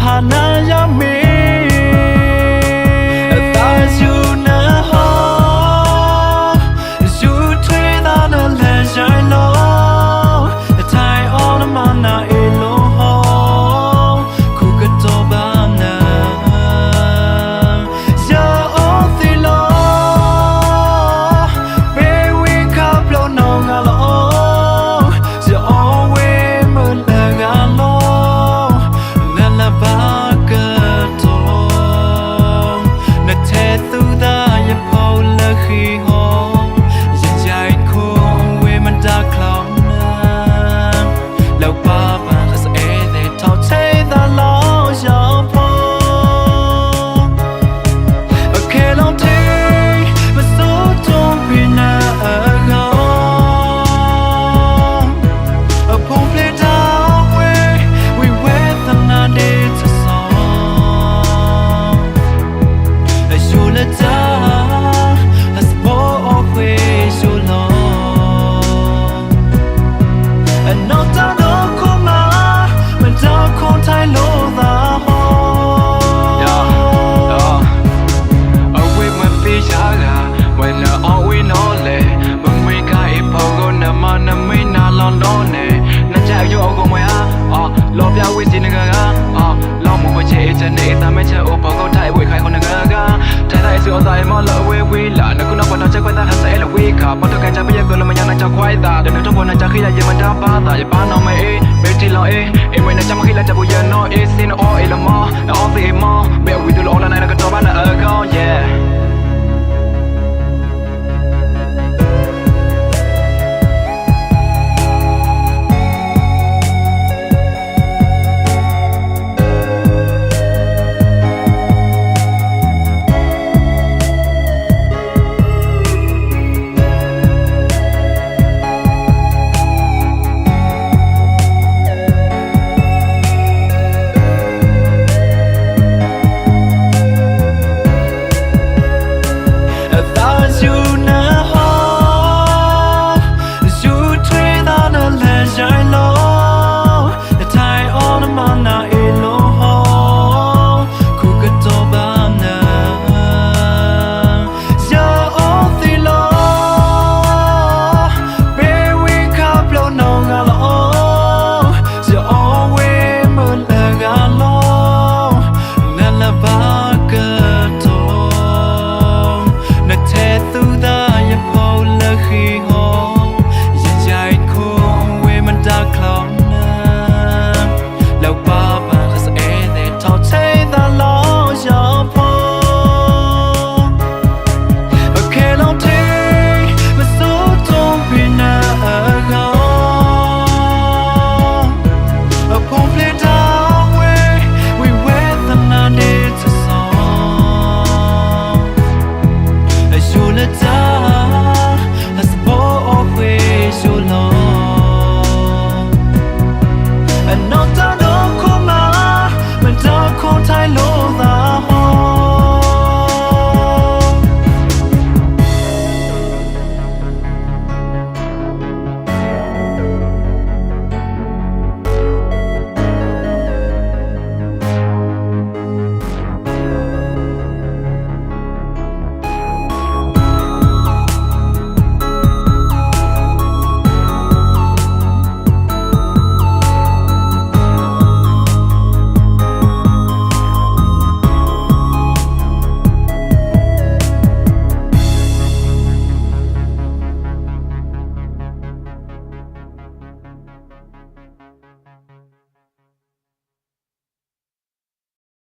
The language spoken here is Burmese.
พานายามีလော်ပြဝေးစင်ကကအာလောင်မမချေအချနေတမချေအိုပေါကောထိုင်ဝေခိုင်ခနကကထိုင်တိုင်းစောတိုင်းမလော်ဝေးဝေးလာနကုနပတချခွန်းတာဟဆဲလဝေးခါပတကချပရကလမညာနာချခွိုင်တာတနတော့ပေါ်နာချခိရယမတာပါတာရပါနောင်မဲအေးမေတီလောင်အေးအေးမနာချမခိလာချဘူရနောအေးစင်အောအေးလမောအော်ဖေးမောဘဲဝီဒူလော်လာနိုင်